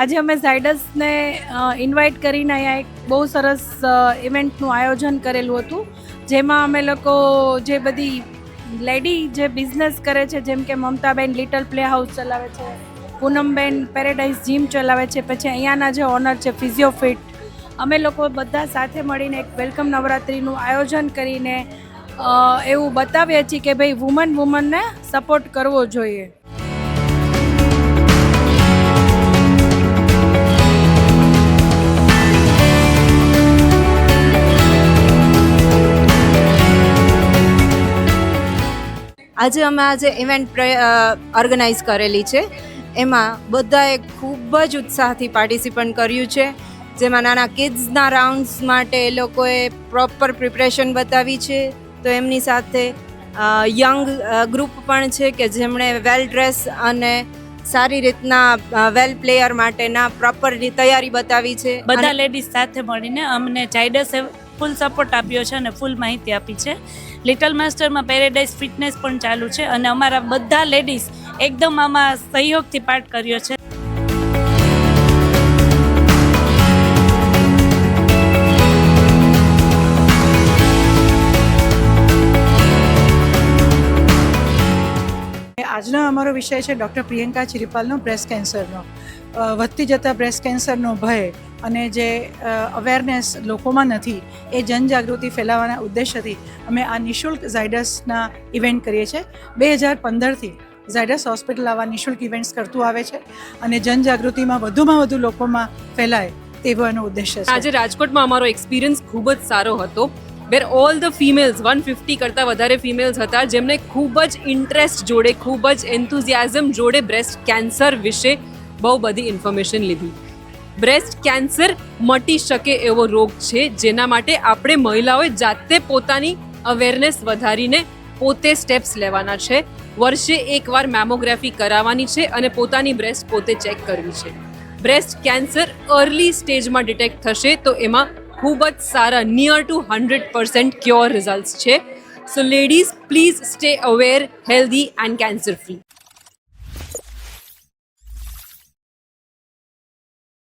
આજે અમે ઝાયડસને ઇન્વાઇટ કરીને અહીંયા એક બહુ સરસ ઇવેન્ટનું આયોજન કરેલું હતું. જેમાં અમે લોકો જે બધી લેડી જે બિઝનેસ કરે છે, જેમ કે મમતાબેન લિટલ પ્લે હાઉસ ચલાવે છે, પૂનમબેન પેરેડાઇઝ જીમ ચલાવે છે, પછી અહીંયાના જે ઓનર છે ફિઝિયોફિટ અમે લોકો બધા સાથે મળીને એક વેલકમ નવરાત્રિનું આયોજન કરીને એવું બતાવીએ છીએ કે ભાઈ વુમન વુમનને સપોર્ટ કરવો જોઈએ. આજે અમે આજે ઇવેન્ટ ઓર્ગેનાઇઝ કરેલી છે. એમાં બધાએ ખૂબ જ ઉત્સાહથી પાર્ટિસિપન્ટ કર્યું છે. જેમાં નાના કિડ્સના રાઉન્ડ્સ માટે એ લોકોએ પ્રોપર પ્રિપરેશન બતાવી છે. તો એમની સાથે યંગ ગ્રુપ પણ છે કે જેમણે વેલ ડ્રેસ અને સારી રીતના વેલ પ્લેયર માટેના પ્રોપર તૈયારી બતાવી છે. બધા લેડીઝ સાથે મળીને અમને ચાઇડસે ફૂલ સપોર્ટ આપ્યો છે અને ફૂલ માહિતી આપી છે. લિટલ માસ્ટરમાં પેરેડાઇઝ ફિટનેસ પણ ચાલુ છે અને અમારા બધા લેડીઝ એકદમ આમાં સહયોગથી પાઠ કર્યો છે. આજનો અમારો વિષય છે ડૉક્ટર પ્રિયંકા ચિરીપાલનો બ્રેસ્ટ કેન્સરનો. વધતી જતા બ્રેસ્ટ કેન્સરનો ભય અને જે અવેરનેસ લોકોમાં નથી, એ જનજાગૃતિ ફેલાવવાના ઉદ્દેશ્યથી અમે આ નિઃશુલ્ક ઝાયડસના ઇવેન્ટ કરીએ છીએ. બે હજાર પંદરથી ઝાયડસ હોસ્પિટલ આવા નિઃશુલ્ક ઇવેન્ટ્સ કરતું આવે છે અને જનજાગૃતિમાં વધુમાં વધુ લોકોમાં ફેલાય તેવો એનો ઉદ્દેશ્ય છે. આજે રાજકોટમાં અમારો એક્સપિરિયન્સ ખૂબ જ સારો હતો. Where all the females one fifty કરતાં વધારે ફિમેલ્સ હતા, જેમને ખૂબ જ ઇન્ટરેસ્ટ જોડે, ખૂબ જ એન્થુઝિયાઝમ જોડે બ્રેસ્ટ કેન્સર વિશે બહુ બધી ઇન્ફોર્મેશન લીધી. બ્રેસ્ટ કેન્સર મટી શકે એવો રોગ છે, જેના માટે આપણે મહિલાઓએ જાતે પોતાની અવેરનેસ વધારીને પોતે સ્ટેપ્સ લેવાના છે. વર્ષે એકવાર મેમોગ્રાફી કરાવવાની છે અને પોતાની બ્રેસ્ટ પોતે ચેક કરવી છે. બ્રેસ્ટ કેન્સર અર્લી સ્ટેજમાં ડિટેક્ટ થશે, તો એમાં ખૂબ જ સારા near to hundred percent cure result છે. So ladies please stay aware healthy and cancer free